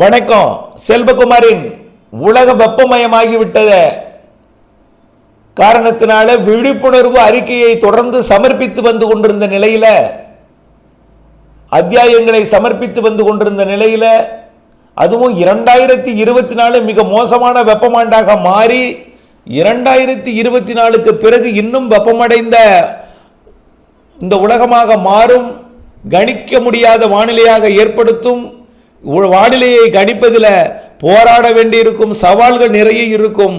வணக்கம். செல்வகுமாரின் உலக வெப்பமயமாகிவிட்டத காரணத்தினால விழிப்புணர்வு அறிக்கையை தொடர்ந்து சமர்ப்பித்து வந்து கொண்டிருந்த நிலையில அத்தியாயங்களை சமர்ப்பித்து வந்து கொண்டிருந்த நிலையில அதுவும் இரண்டாயிரத்தி இருபத்தி நாலு மிக மோசமான வெப்பமாண்டாக மாறி இரண்டாயிரத்தி இருபத்தி நாலுக்கு பிறகு இன்னும் வெப்பமடைந்த இந்த உலகமாக மாறும் கணிக்க முடியாத வானிலையாக ஏற்படுத்தும் வானிலையை கணிப்பதில் போராட வேண்டியிருக்கும் சவால்கள் நிறைய இருக்கும்.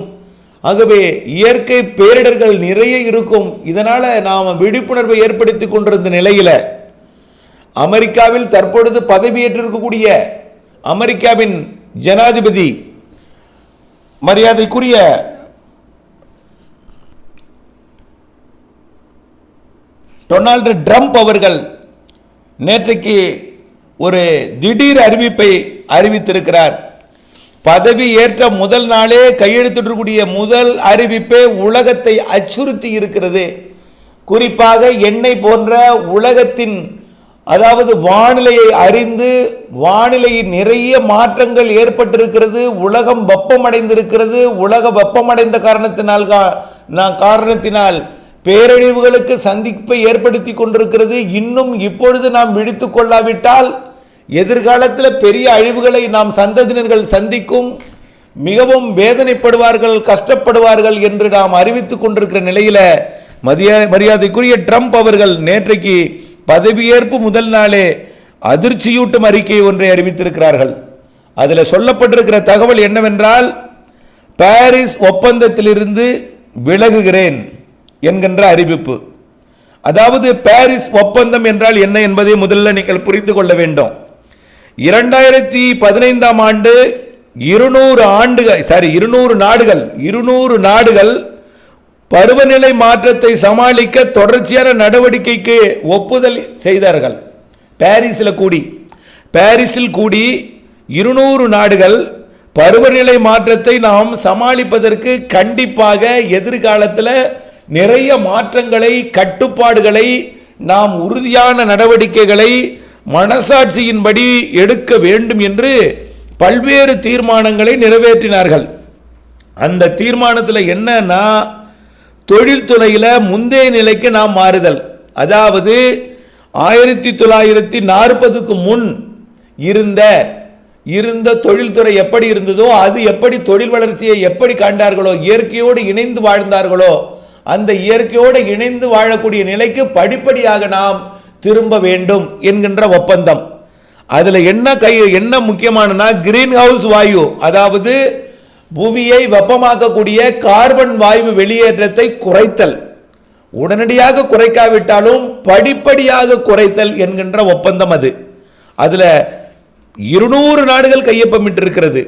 ஆகவே இயற்கை பேரிடர்கள் நிறைய இருக்கும். இதனால் நாம் விழிப்புணர்வை ஏற்படுத்தி கொண்டிருந்த நிலையில் அமெரிக்காவில் தற்பொழுது பதவியேற்றிருக்கக்கூடிய அமெரிக்காவின் ஜனாதிபதி மரியாதைக்குரிய டொனால்டு ட்ரம்ப் அவர்கள் நேற்றைக்கு ஒரு திடீர் அறிவிப்பை அறிவித்திருக்கிறார். பதவி ஏற்ற முதல் நாளே கையெழுத்திடக்கூடிய முதல் அறிவிப்பே உலகத்தை அச்சுறுத்தி இருக்கிறது. குறிப்பாக எண்ணெய் போன்ற உலகத்தின் அதாவது வானிலையை அறிந்து வானிலையில் நிறைய மாற்றங்கள் ஏற்பட்டிருக்கிறது உலகம் வெப்பமடைந்திருக்கிறது உலக வெப்பமடைந்த காரணத்தினால் கா- நான் காரணத்தினால் பேரழிவுகளுக்கு சந்திப்பை ஏற்படுத்தி கொண்டிருக்கிறது. இன்னும் இப்பொழுது நாம் விழித்து கொள்ளாவிட்டால் எதிர்காலத்தில் பெரிய அழிவுகளை நாம் சந்ததியினர்கள் சந்திக்கும் மிகவும் வேதனைப்படுவார்கள் கஷ்டப்படுவார்கள் என்று நாம் அறிவித்துக் கொண்டிருக்கிற நிலையில் மதிய மரியாதைக்குரிய ட்ரம்ப் அவர்கள் நேற்றைக்கு பதவியேற்பு முதல் நாளே அதிர்ச்சியூட்டும் அறிக்கை ஒன்றை அறிவித்திருக்கிறார்கள். அதில் சொல்லப்பட்டிருக்கிற தகவல் என்னவென்றால் பாரிஸ் ஒப்பந்தத்திலிருந்து விலகுகிறேன் என்கின்ற அறிவிப்பு. அதாவது பாரிஸ் ஒப்பந்தம் என்றால் என்ன என்பதை முதல்ல நீங்கள் புரிந்து கொள்ள வேண்டும். இரண்டாயிரத்தி பதினைந்தாம் ஆண்டு இருநூறு ஆண்டுகள் சாரி இருநூறு நாடுகள் இருநூறு நாடுகள் பருவநிலை மாற்றத்தை சமாளிக்க தொடர்ச்சியான நடவடிக்கைக்கு ஒப்புதல் செய்தார்கள். பாரிஸில் கூடி பாரிஸில் கூடி இருநூறு நாடுகள் பருவநிலை மாற்றத்தை நாம் சமாளிப்பதற்கு கண்டிப்பாக எதிர்காலத்தில் நிறைய மாற்றங்களை கட்டுப்பாடுகளை நாம் உறுதியான நடவடிக்கைகளை மனசாட்சியின்படி எடுக்க வேண்டும் என்று பல்வேறு தீர்மானங்களை நிறைவேற்றினார்கள். அந்த தீர்மானத்தில் என்னன்னா தொழில்துறையில் முந்தைய நிலைக்கு நாம் மாறுதல். அதாவது ஆயிரத்தி தொள்ளாயிரத்தி நாற்பதுக்கு முன் இருந்த இருந்த தொழில்துறை எப்படி இருந்ததோ அது எப்படி தொழில் வளர்ச்சியை எப்படி கண்டார்களோ இயற்கையோடு இணைந்து வாழ்ந்தார்களோ அந்த இயற்கையோடு இணைந்து வாழக்கூடிய நிலைக்கு படிப்படியாக நாம் திரும்ப வேண்டும் என்கின்ற ஒப்பந்தம். அதில் என்ன கை என்ன முக்கியமானனா கிரீன் ஹவுஸ் வாயு அதாவது புவியை வெப்பமாக்கக்கூடிய கார்பன் வாயு வெளியேற்றத்தை குறைத்தல். உடனடியாக குறைக்காவிட்டாலும் படிப்படியாக குறைத்தல் என்கின்ற ஒப்பந்தம் அது. அதில் இருநூறு நாடுகள் கையொப்பமிட்டிருக்கிறது.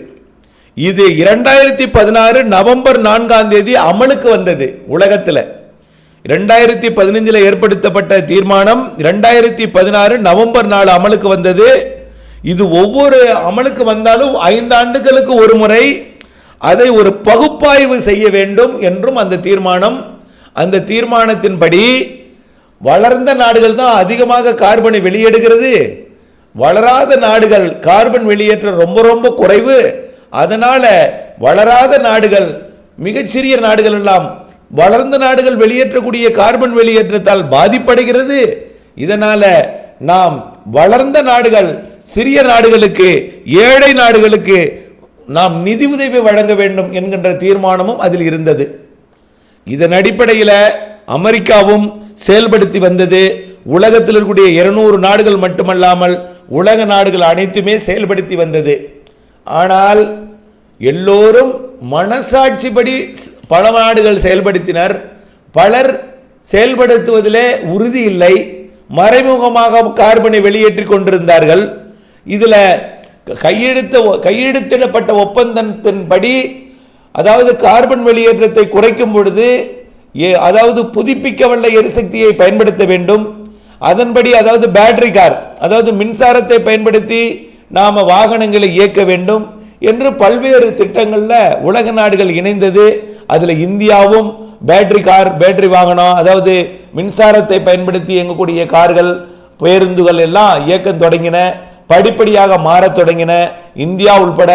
இது இரண்டாயிரத்தி பதினாறு நவம்பர் நான்காம் தேதி அமலுக்கு வந்தது உலகத்தில். ரெண்டாயிரத்தி பதினஞ்சில் ஏற்படுத்தப்பட்ட தீர்மானம் ரெண்டாயிரத்தி பதினாறு நவம்பர் நாலு அமலுக்கு வந்தது. இது ஒவ்வொரு அமலுக்கு வந்தாலும் ஐந்து ஆண்டுகளுக்கு ஒரு முறை அதை ஒரு பகுப்பாய்வு செய்ய வேண்டும் என்றும் அந்த தீர்மானம். அந்த தீர்மானத்தின்படி வளர்ந்த நாடுகள் தான் அதிகமாக கார்பனை வெளியிடுகிறது. வளராத நாடுகள் கார்பன் வெளியேற்றம் ரொம்ப ரொம்ப குறைவு. அதனால் வளராத நாடுகள் மிகச்சிறிய நாடுகள் எல்லாம் வளர்ந்த நாடுகள் வெளியேற்றக்கூடிய கார்பன் வெளியேற்றத்தால் பாதிப்படைகிறது. இதனால் நாம் வளர்ந்த நாடுகள் சிறிய நாடுகளுக்கு ஏழை நாடுகளுக்கு நாம் நிதி உதவி வழங்க வேண்டும் என்கின்ற தீர்மானமும் அதில் இருந்தது. இதன் அடிப்படையில் அமெரிக்காவும் செயல்படுத்தி வந்தது. உலகத்தில் இருக்கக்கூடிய இருநூறு நாடுகள் மட்டுமல்லாமல் உலக நாடுகள் அனைத்துமே செயல்படுத்தி வந்தது. ஆனால் எல்லோரும் மனசாட்சிப்படி பல நாடுகள் செயல்படுத்தினர். பலர் செயல்படுத்துவதிலே உறுதி இல்லை. மறைமுகமாக கார்பனை வெளியேற்றி கொண்டிருந்தார்கள். இதில் கையெழுத்த கையெழுத்திடப்பட்ட ஒப்பந்தத்தின்படி அதாவது கார்பன் வெளியேற்றத்தை குறைக்கும் பொழுது ஏ- அதாவது புதுப்பிக்கவல்ல எரிசக்தியை பயன்படுத்த வேண்டும். அதன்படி அதாவது பேட்டரி கார் அதாவது மின்சாரத்தை பயன்படுத்தி நாம் வாகனங்களை இயக்க வேண்டும். என்று பல்வேறு திட்டங்களில் உலக நாடுகள் இணைந்தது. அதில் இந்தியாவும் பேட்டரி கார் பேட்டரி வாகனம் அதாவது மின்சாரத்தை பயன்படுத்தி இயங்கக்கூடிய கார்கள் பேருந்துகள் எல்லாம் இயக்கம் தொடங்கின படிப்படியாக மாறத் தொடங்கின. இந்தியா உள்பட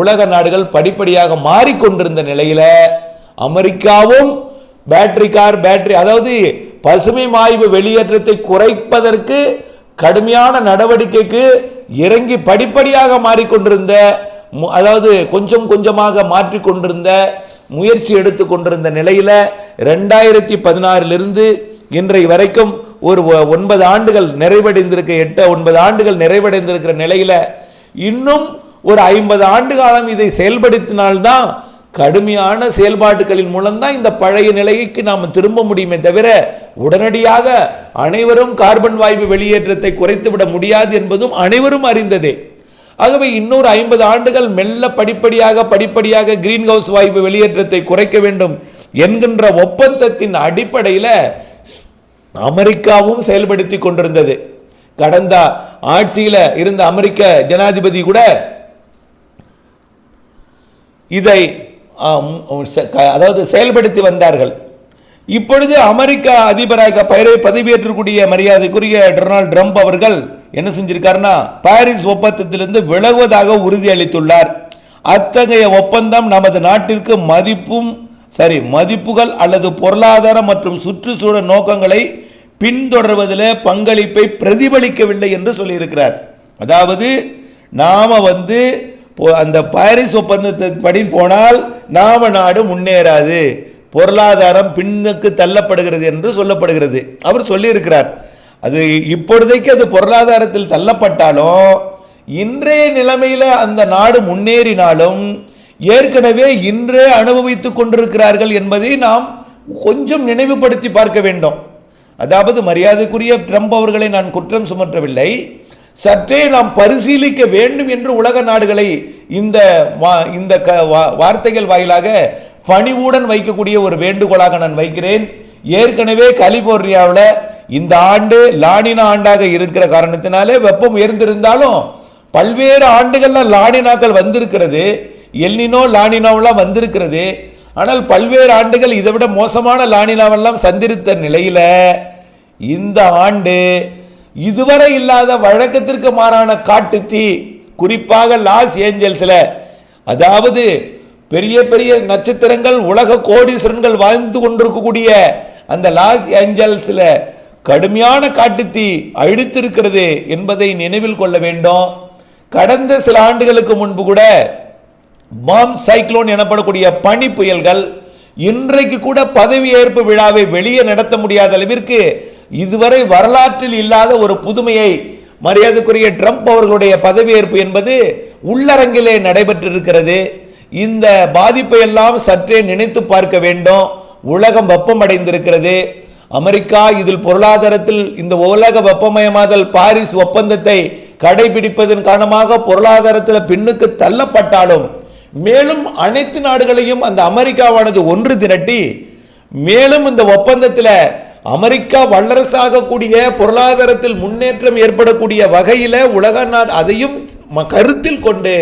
உலக நாடுகள் படிப்படியாக மாறிக்கொண்டிருந்த நிலையில் அமெரிக்காவும் பேட்டரி கார் பேட்டரி அதாவது பசுமை மாய்வு வெளியேற்றத்தை குறைப்பதற்கு கடுமையான நடவடிக்கைக்கு இறங்கி படிப்படியாக மாறிக்கொண்டிருந்த அதாவது கொஞ்சம் கொஞ்சமாக மாற்றி கொண்டிருந்த முயற்சி எடுத்து கொண்டிருந்த நிலையில் ரெண்டாயிரத்தி பதினாறிலிருந்து இன்றை வரைக்கும் ஒரு ஒ- ஒன்பது ஆண்டுகள் நிறைவடைந்திருக்க எட்டு ஒன்பது ஆண்டுகள் நிறைவடைந்திருக்கிற நிலையில் இன்னும் ஒரு ஐம்பது ஆண்டு காலம் இதை செயல்படுத்தினால்தான் கடுமையான செயல்பாடுகளின் மூலம்தான் இந்த பழைய நிலைக்கு நாம் திரும்ப முடியுமே தவிர உடனடியாக அனைவரும் கார்பன் வாயு வெளியேற்றத்தை குறைத்துவிட முடியாது என்பதும் அனைவரும் அறிந்ததே. ஆகவே இன்னொரு ஐம்பது ஆண்டுகள் மெல்ல படிப்படியாக படிப்படியாக கிரீன் ஹவுஸ் வாய்ப்பு வெளியேற்றத்தை குறைக்க வேண்டும் என்கின்ற ஒப்பந்தத்தின் அடிப்படையில் அமெரிக்காவும் செயல்படுத்தி கொண்டிருந்தது. கடந்த ஆட்சியில் இருந்த அமெரிக்க ஜனாதிபதி கூட இதை ஆம், க- அதாவது செயல்படுத்தி வந்தார்கள். இப்பொழுது அமெரிக்க அதிபராக பயிரை பதவியேற்றக்கூடிய மரியாதைக்குரிய டொனால்ட் ட்ரம்ப் அவர்கள் என்ன செஞ்சிருக்காருன்னா பாரிஸ் ஒப்பந்தத்திலிருந்து விலகுவதாக உறுதியளித்துள்ளார். அத்தகைய ஒப்பந்தம் நமது நாட்டிற்கு மதிப்பும் சரி மதிப்புகள் அல்லது பொருளாதார மற்றும் சுற்றுச்சூழல் நோக்கங்களை பின்தொடர்வதில் பங்களிப்பை பிரதிபலிக்கவில்லை என்று சொல்லியிருக்கிறார். அதாவது நாம் வந்து அந்த பாரிஸ் ஒப்பந்தத்தின்படி போனால் நாம நாடு முன்னேறாது. பொருளாதாரம் பின்னுக்கு தள்ளப்படுகிறது என்று சொல்லப்படுகிறது. அவர் சொல்லியிருக்கிறார். அது இப்பொழுதைக்கு அது பொருளாதாரத்தில் தள்ளப்பட்டாலும் இன்றைய நிலைமையில் அந்த நாடு முன்னேறினாலும் ஏற்கனவே இன்றே அனுபவித்துக் கொண்டிருக்கிறார்கள் என்பதை நாம் கொஞ்சம் நினைவுபடுத்தி பார்க்க வேண்டும். அதாவது மரியாதைக்குரிய ட்ரம்ப் அவர்களை நான் குற்றம் சுமற்றவில்லை. சற்றே நாம் பரிசீலிக்க வேண்டும் என்று உலக நாடுகளை இந்த வா- இந்த க- வா- வார்த்தைகள் வாயிலாக பணிவுடன் வைக்கக்கூடிய ஒரு வேண்டுகோளாக நான் வைக்கிறேன். ஏற்கனவே கலிபோர்னியாவில் இந்த ஆண்டு லானினா ஆண்டாக இருக்கிற காரணத்தினாலே வெப்பம் உயர்ந்திருந்தாலும் பல்வேறு ஆண்டுகளில் லாடினாக்கள் வந்திருக்கிறது. எல்னினோ லானினோவெல்லாம் வந்திருக்கிறது. ஆனால் பல்வேறு ஆண்டுகள் இதை விட மோசமான லானினாவெல்லாம் சந்திரித்த நிலையில் இந்த ஆண்டு இதுவரை இல்லாத வழக்கத்திற்கு மாறான காட்டு தீ குறிப்பாக லாஸ் ஏஞ்சல்ஸில். அதாவது பெரிய பெரிய நட்சத்திரங்கள் உலக கோடீஸ்வரன்கள் வாழ்ந்து கொண்டிருக்கக்கூடிய அந்த லாஸ் ஏஞ்சல்ஸில் கடுமையான காட்டுத்தீ அழித்திருக்கிறது என்பதை நினைவில் கொள்ள வேண்டும். கடந்த சில ஆண்டுகளுக்கு முன்பு கூட மாம் சைக்ளோன் எனப்படக்கூடிய பனி புயல்கள் இன்றைக்கு கூட பதவியேற்பு விழாவை வெளியே நடத்த முடியாத அளவிற்கு இதுவரை வரலாற்றில் இல்லாத ஒரு புதுமையை மரியாதைக்குரிய ட்ரம்ப் அவர்களுடைய பதவியேற்பு என்பது உள்ளரங்கிலே நடைபெற்றிருக்கிறது. இந்த பாதிப்பை எல்லாம் சற்றே நினைத்து பார்க்க வேண்டும். உலகம் வெப்பமடைந்திருக்கிறது. அமெரிக்கா இதில் பொருளாதாரத்தில் இந்த உலக வெப்பமயமாதல் பாரிஸ் ஒப்பந்தத்தை கடைபிடிப்பதன் காரணமாக பொருளாதாரத்தில் பின்னுக்கு தள்ளப்பட்டாலும் மேலும் அனைத்து நாடுகளையும் அந்த அமெரிக்காவானது ஒன்று திரட்டி மேலும் இந்த ஒப்பந்தத்தில் அமெரிக்கா வல்லரசாக கூடிய பொருளாதாரத்தில் முன்னேற்றம் ஏற்படக்கூடிய வகையில் உலக நாடு அதையும் ம- கருத்தில் கொண்டு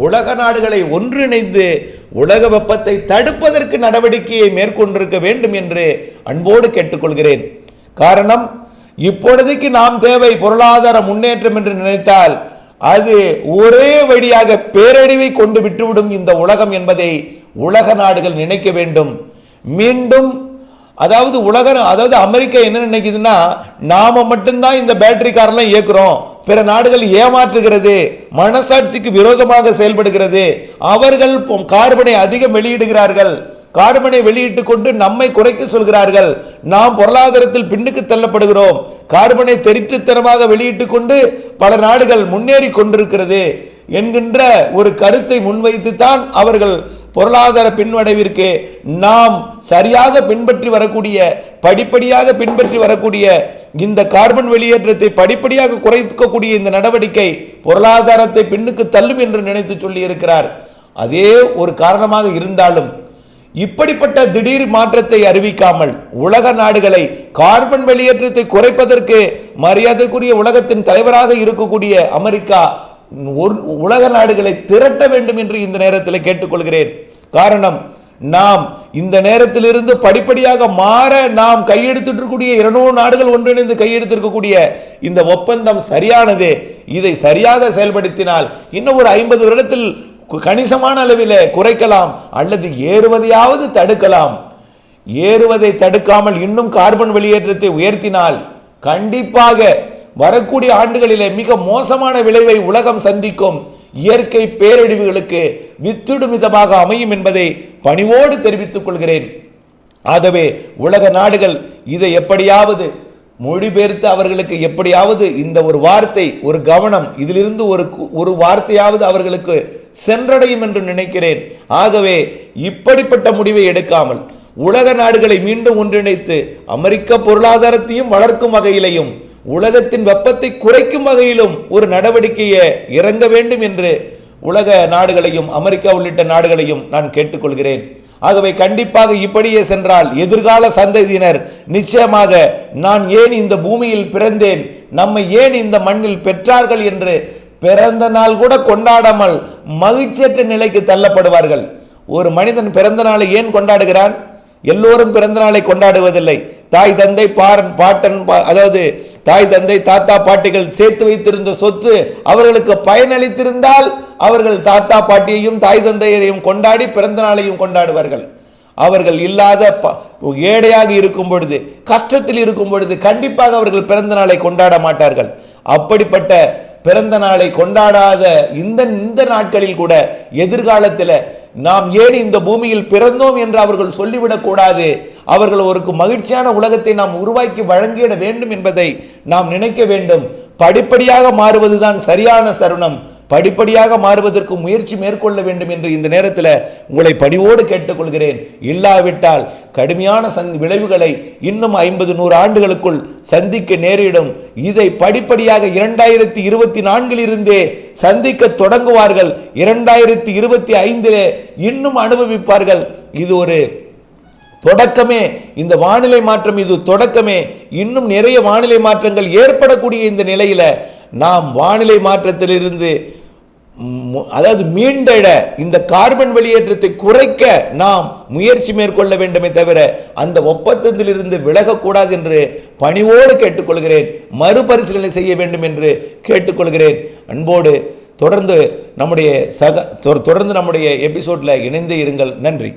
உலக நாடுகளை ஒன்றிணைந்து உலக வெப்பத்தை தடுப்பதற்கு நடவடிக்கையை மேற்கொண்டிருக்க வேண்டும் என்று அன்போடு கேட்டுக்கொள்கிறேன். காரணம் இப்பொழுதைக்கு நாம் தேவை பொருளாதார முன்னேற்றம் என்று நினைத்தால் அது ஒரே வழியாக பேரழிவை கொண்டு விட்டுவிடும் இந்த உலகம் என்பதை உலக நாடுகள் நினைக்க வேண்டும். மீண்டும் அதாவது உலக அதாவது அமெரிக்கா என்ன நினைக்குதுன்னா நாம மட்டும்தான் இந்த பேட்டரி காரெல்லாம் இயக்குறோம். பிற நாடுகள் ஏமாற்றுகிறது மனசாட்சிக்கு விரோதமாக செயல்படுகிறது. அவர்கள் கார்பனை அதிகம் வெளியிடுகிறார்கள். கார்பனை வெளியிட்டு கொண்டு நம்மை குறைக்க சொல்கிறார்கள். நாம் பொருளாதாரத்தில் பின்னுக்கு தள்ளப்படுகிறோம். கார்பனை தெரிட்டுத்தனமாக வெளியிட்டு கொண்டு பல நாடுகள் முன்னேறி கொண்டிருக்கிறது என்கின்ற ஒரு கருத்தை முன்வைத்து தான் அவர்கள் பொருளாதார பின்வடைவிற்கு நாம் சரியாக பின்பற்றி வரக்கூடிய படிப்படியாக பின்பற்றி வரக்கூடிய இந்த கார்பன் வெளியேற்றத்தை படிப்படியாக குறைக்கக்கூடிய இந்த நடவடிக்கை பொருளாதாரத்தை பின்னுக்கு தள்ளும் என்று நினைத்து சொல்லியிருக்கிறார். அதே ஒரு காரணமாக இருந்தாலும் இப்படிப்பட்ட திடீர் மாற்றத்தை அறிவிக்காமல் உலக நாடுகளை கார்பன் வெளியேற்றத்தை குறைப்பதற்கு மரியாதைக்குரிய உலகத்தின் தலைவராக இருக்கக்கூடிய அமெரிக்கா ஒரு உலக நாடுகளை திரட்ட வேண்டும் என்று இந்த நேரத்தில் கேட்டுக்கொள்கிறேன். காரணம் நாம் இந்த நேரத்திலிருந்து படிப்படியாக மாற நாம் கையெடுத்துட்டு இருக்கக்கூடிய இருநூறு நாடுகள் ஒன்றிணைந்து கையெடுத்திருக்கக்கூடிய இந்த ஒப்பந்தம் சரியானது. இதை சரியாக செயல்படுத்தினால் இன்னும் ஒரு ஐம்பது வருடத்தில் கணிசமான அளவில் குறைக்கலாம் அல்லது ஏறுவதையாவது தடுக்கலாம். ஏறுவதை தடுக்காமல் இன்னும் கார்பன் வெளியேற்றத்தை உயர்த்தினால் கண்டிப்பாக வரக்கூடிய ஆண்டுகளிலே மிக மோசமான விளைவை உலகம் சந்திக்கும். இயற்கை பேரழிவுகளுக்கு வித்திடும் விதமாக அமையும் என்பதை பணிவோடு தெரிவித்துக் கொள்கிறேன். ஆகவே உலக நாடுகள் இதை எப்படியாவது மொழிபெயர்த்து அவர்களுக்கு எப்படியாவது இந்த ஒரு வார்த்தை ஒரு கவனம் இதிலிருந்து ஒரு கு- ஒரு வார்த்தையாவது அவர்களுக்கு சென்றடையும் என்று நினைக்கிறேன். ஆகவே இப்படிப்பட்ட முடிவை எடுக்காமல் உலக நாடுகளை மீண்டும் ஒன்றிணைத்து அமெரிக்க பொருளாதாரத்தையும் வளர்க்கும் வகையிலையும் உலகத்தின் வெப்பத்தை குறைக்கும் வகையிலும் ஒரு நடவடிக்கையை இறங்க வேண்டும் என்று உலக நாடுகளையும் அமெரிக்கா உள்ளிட்ட நாடுகளையும் நான் கேட்டுக்கொள்கிறேன். ஆகவே கண்டிப்பாக இப்படியே சென்றால் எதிர்கால சந்ததியினர் நிச்சயமாக நான் ஏன் இந்த பூமியில் பிறந்தேன் நம்மை ஏன் இந்த மண்ணில் பெற்றார்கள் என்று பிறந்த நாள் கூட கொண்டாடாமல் மகிழ்ச்சியற்ற நிலைக்கு தள்ளப்படுவார்கள். ஒரு மனிதன் பிறந்த நாளை ஏன் கொண்டாடுகிறான்? எல்லோரும் பிறந்த நாளை கொண்டாடுவதில்லை. தாய் தந்தை பாரன் பாட்டன் பா- அதாவது தாய் தந்தை தாத்தா பாட்டிகள் சேர்த்து வைத்திருந்த சொத்து அவர்களுக்கு பயனளித்திருந்தால் அவர்கள் தாத்தா பாட்டியையும் தாய் தந்தையரையும் கொண்டாடி பிறந்த நாளையும் கொண்டாடுவார்கள். அவர்கள் இல்லாத ப- இருக்கும் பொழுது கஷ்டத்தில் இருக்கும் பொழுது கண்டிப்பாக அவர்கள் பிறந்த நாளை கொண்டாட மாட்டார்கள். அப்படிப்பட்ட பிறந்த நாளை கொண்டாடாத இந்த இந்த நாட்களில் கூட எதிர்காலத்தில் நாம் ஏன் இந்த பூமியில் பிறந்தோம் என்று அவர்கள் சொல்லிவிடக்கூடாது அவர்கள் ஒரு மகிழ்ச்சியான உலகத்தை நாம் உருவாக்கி வழங்கிட வேண்டும் என்பதை நாம் நினைக்க வேண்டும். படிப்படியாக மாறுவதுதான் சரியான தருணம். படிப்படியாக மாறுவதற்கு முயற்சி மேற்கொள்ள வேண்டும் என்று இந்த நேரத்தில் உங்களை பணிவோடு கேட்டுக்கொள்கிறேன். இல்லாவிட்டால் கடுமையான சந்தி விளைவுகளை இன்னும் ஐம்பது நூறு ஆண்டுகளுக்குள் சந்திக்க நேரிடும். இதை படிப்படியாக இரண்டாயிரத்தி இருபத்தி நான்கில் இருந்தே சந்திக்க தொடங்குவார்கள். இரண்டாயிரத்தி இருபத்தி ஐந்திலே இன்னும் அனுபவிப்பார்கள். இது ஒரு தொடக்கமே இந்த வானிலை மாற்றம் இது தொடக்கமே. இன்னும் நிறைய வானிலை மாற்றங்கள் ஏற்படக்கூடிய இந்த நிலையில் நாம் வானிலை மாற்றத்திலிருந்து அதாவது மீண்டெழ இந்த கார்பன் வெளியேற்றத்தை குறைக்க நாம் முயற்சி மேற்கொள்ள வேண்டுமே தவிர அந்த ஒப்பந்தத்திலிருந்து விலகக்கூடாது என்று பணிவோடு கேட்டுக்கொள்கிறேன். மறுபரிசீலனை செய்ய வேண்டும் என்று கேட்டுக்கொள்கிறேன். அன்போடு தொடர்ந்து நம்முடைய சக தொ- தொடர்ந்து நம்முடைய எபிசோட்ல இணைந்து இருங்கள். நன்றி.